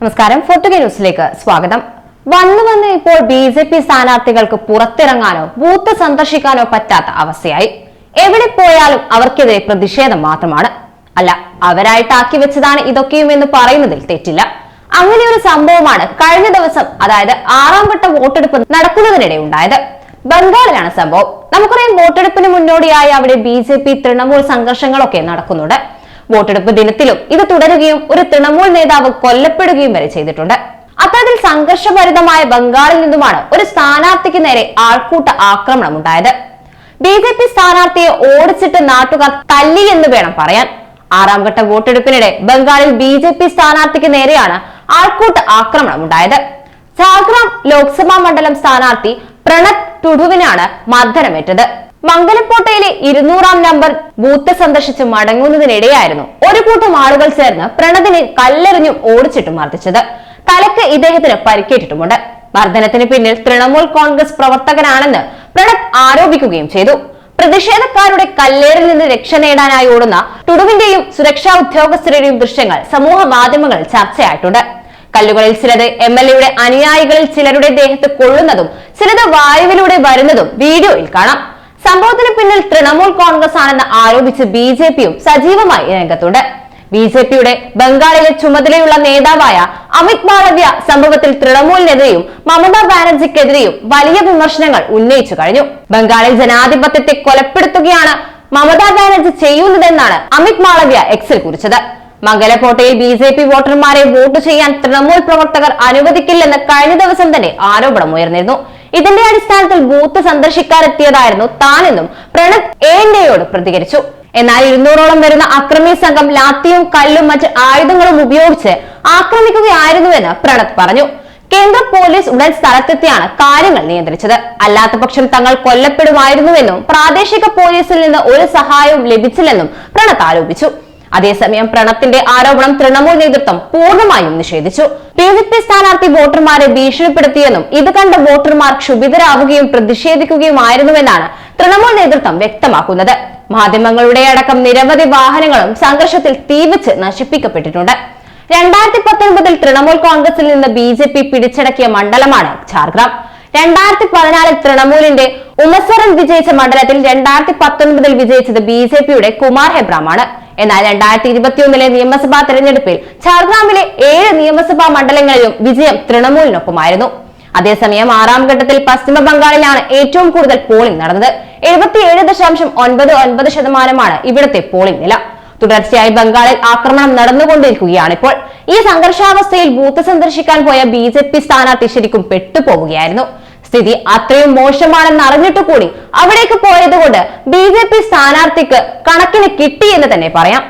നമസ്കാരം. ഫോർട്ടുഗേ ന്യൂസിലേക്ക് സ്വാഗതം. വന്നു വന്ന് ഇപ്പോൾ ബി ജെ പി സ്ഥാനാർത്ഥികൾക്ക് പുറത്തിറങ്ങാനോ ബൂത്ത് സന്ദർശിക്കാനോ പറ്റാത്ത അവസ്ഥയായി. എവിടെ പോയാലും അവർക്കെതിരെ പ്രതിഷേധം മാത്രമാണ്. അല്ല അവരായിട്ടാക്കി വെച്ചതാണ് ഇതൊക്കെയും എന്ന് പറയുന്നതിൽ തെറ്റില്ല. അങ്ങനെ ഒരു സംഭവമാണ് കഴിഞ്ഞ ദിവസം അതായത് ആറാം ഘട്ട വോട്ടെടുപ്പ് നടക്കുന്നതിനിടെ ഉണ്ടായത്. ബംഗാളിലാണ് സംഭവം. നമുക്കറിയാം വോട്ടെടുപ്പിന് മുന്നോടിയായി അവിടെ ബി ജെ പി തൃണമൂൽ സംഘർഷങ്ങളൊക്കെ നടക്കുന്നുണ്ട്. വോട്ടെടുപ്പ് ദിനത്തിലും ഇത് തുടരുകയും ഒരു തൃണമൂൽ നേതാവ് കൊല്ലപ്പെടുകയും വരെ ചെയ്തിട്ടുണ്ട്. അത്തരത്തിൽ സംഘർഷഭരിതമായ ബംഗാളിൽ നിന്നുമാണ് ഒരു സ്ഥാനാർത്ഥിക്ക് നേരെ ആൾക്കൂട്ട ആക്രമണം ഉണ്ടായത് ബി ജെ പി സ്ഥാനാർത്ഥിയെ ഓടിച്ചിട്ട് നാട്ടുകാർ തല്ലി എന്ന് വേണം പറയാൻ. ആറാം ഘട്ട വോട്ടെടുപ്പിനിടെ ബംഗാളിൽ ബി ജെ പി സ്ഥാനാർത്ഥിക്ക് നേരെയാണ് ആൾക്കൂട്ട ആക്രമണം ഉണ്ടായത് ജാഗ്രാം ലോക്സഭാ മണ്ഡലം സ്ഥാനാർത്ഥി പ്രണബ് ടുഡുവിനാണ് മർദ്ദനമേറ്റത്. മംഗലക്കോട്ടയിലെ ഇരുന്നൂറാം നമ്പർ ബൂത്ത് സന്ദർശിച്ച് മടങ്ങുന്നതിനിടെയായിരുന്നു ഒരു കൂട്ടം ആളുകൾ ചേർന്ന് പ്രണതിനെ കല്ലെറിഞ്ഞു ഓടിച്ചിട്ട് മർദ്ദിച്ചത്. തലക്ക് ഇദ്ദേഹത്തിന് പരിക്കേറ്റിട്ടുമുണ്ട്. മർദ്ദനത്തിന് പിന്നിൽ തൃണമൂൽ കോൺഗ്രസ് പ്രവർത്തകനാണെന്ന് പ്രണബ് ആരോപിക്കുകയും ചെയ്തു. പ്രതിഷേധക്കാരുടെ കല്ലേറിൽ നിന്ന് രക്ഷ നേടാനായി ഓടുന്ന ടുഡുവിന്റെയും സുരക്ഷാ ഉദ്യോഗസ്ഥരുടെയും ദൃശ്യങ്ങൾ സമൂഹ മാധ്യമങ്ങളിൽ ചർച്ചയായിട്ടുണ്ട്. കല്ലുകളിൽ ചിലത് എം എൽ എയുടെ അനുയായികളിൽ ചിലരുടെ ദേഹത്ത് കൊള്ളുന്നതും ചിലത് വായുവിലൂടെ വരുന്നതും വീഡിയോയിൽ കാണാം. സംഭവത്തിന് പിന്നിൽ തൃണമൂൽ കോൺഗ്രസ് ആണെന്ന് ആരോപിച്ച് ബി ജെ പിയും സജീവമായി രംഗത്തുണ്ട്. ബി ജെ പിയുടെ ബംഗാളിലെ ചുമതലയുള്ള നേതാവായ അമിത് മാളവ്യ സംഭവത്തിൽ തൃണമൂലിനെതിരെയും മമതാ ബാനർജിക്കെതിരെയും വലിയ വിമർശനങ്ങൾ ഉന്നയിച്ചു കഴിഞ്ഞു. ബംഗാളിൽ ജനാധിപത്യത്തെ കൊലപ്പെടുത്തുകയാണ് മമതാ ബാനർജി ചെയ്യുന്നതെന്നാണ് അമിത് മാളവ്യ എക്സിൽ കുറിച്ചത്. മംഗലക്കോട്ടയിൽ ബി ജെ പി വോട്ടർമാരെ വോട്ട് ചെയ്യാൻ തൃണമൂൽ പ്രവർത്തകർ അനുവദിക്കില്ലെന്ന് കഴിഞ്ഞ ദിവസം തന്നെ ആരോപണം ഉയർന്നിരുന്നു ഇതിന്റെ അടിസ്ഥാനത്തിൽ ബൂത്ത് സന്ദർശിക്കാനെത്തിയതായിരുന്നു താനെന്നും പ്രണബ് എ പ്രതികരിച്ചു. എന്നാൽ ഇരുന്നൂറോളം വരുന്ന അക്രമി സംഘം ലാത്തിയും കല്ലും മറ്റ് ആയുധങ്ങളും ഉപയോഗിച്ച് ആക്രമിക്കുകയായിരുന്നുവെന്ന് പ്രണബ് പറഞ്ഞു. കേന്ദ്ര പോലീസ് ഉടൻ സ്ഥലത്തെത്തിയാണ് കാര്യങ്ങൾ നിയന്ത്രിച്ചത്. അല്ലാത്തപക്ഷം തങ്ങൾ കൊല്ലപ്പെടുമായിരുന്നുവെന്നും പ്രാദേശിക പോലീസിൽ നിന്ന് ഒരു സഹായവും ലഭിച്ചില്ലെന്നും പ്രണബ് ആരോപിച്ചു. അതേസമയം പ്രണത്തിന്റെ ആരോപണം തൃണമൂൽ നേതൃത്വം പൂർണമായും നിഷേധിച്ചു. ബി ജെ പി സ്ഥാനാർത്ഥി വോട്ടർമാരെ ഭീഷണിപ്പെടുത്തിയെന്നും ഇത് കണ്ട വോട്ടർമാർ ക്ഷുഭിതരാവുകയും പ്രതിഷേധിക്കുകയുമായിരുന്നുവെന്നാണ് തൃണമൂൽ നേതൃത്വം വ്യക്തമാക്കുന്നത്. മാധ്യമങ്ങളുടെ അടക്കം നിരവധി വാഹനങ്ങളും സംഘർഷത്തിൽ തീവച്ച് നശിപ്പിക്കപ്പെട്ടിട്ടുണ്ട്. രണ്ടായിരത്തി പത്തൊൻപതിൽ തൃണമൂൽ കോൺഗ്രസിൽ നിന്ന് ബി ജെ പി പിടിച്ചടക്കിയ മണ്ഡലമാണ് ഝാർഗ്രാം. രണ്ടായിരത്തി പതിനാലിൽ തൃണമൂലിന്റെ ഉമസ്വറൻ വിജയിച്ച മണ്ഡലത്തിൽ രണ്ടായിരത്തി പത്തൊൻപതിൽ വിജയിച്ചത് ബി ജെ പിയുടെ കുമാർ ഹെബ്രാമാണ്. എന്നാൽ രണ്ടായിരത്തി ഇരുപത്തിയൊന്നിലെ നിയമസഭാ തെരഞ്ഞെടുപ്പിൽ ഝാർഗ്രാമിലെ ഏഴ് നിയമസഭാ മണ്ഡലങ്ങളിലും വിജയം തൃണമൂലിനൊപ്പമായിരുന്നു. അതേസമയം ആറാം ഘട്ടത്തിൽ പശ്ചിമ ബംഗാളിലാണ് ഏറ്റവും കൂടുതൽ പോളിംഗ് നടന്നത്. എഴുപത്തിയേഴ് ദശാംശം ഒൻപത് ഒൻപത് ശതമാനമാണ് ഇവിടുത്തെ പോളിംഗ് നില. തുടർച്ചയായി ബംഗാളിൽ ആക്രമണം നടന്നുകൊണ്ടിരിക്കുകയാണിപ്പോൾ. ഈ സംഘർഷാവസ്ഥയിൽ ബൂത്ത് സന്ദർശിക്കാൻ പോയ ബി ജെ പി സ്ഥാനാർത്ഥി ശരിക്കും പെട്ടുപോവുകയായിരുന്നു. സ്ഥിതി അത്രയും മോശമാണെന്ന് അറിഞ്ഞിട്ട് കൂടി അവിടേക്ക് പോയത് കൊണ്ട് ബി ജെ പി സ്ഥാനാർത്ഥിക്ക് കണക്കിന് കിട്ടി എന്ന് തന്നെ പറയാം.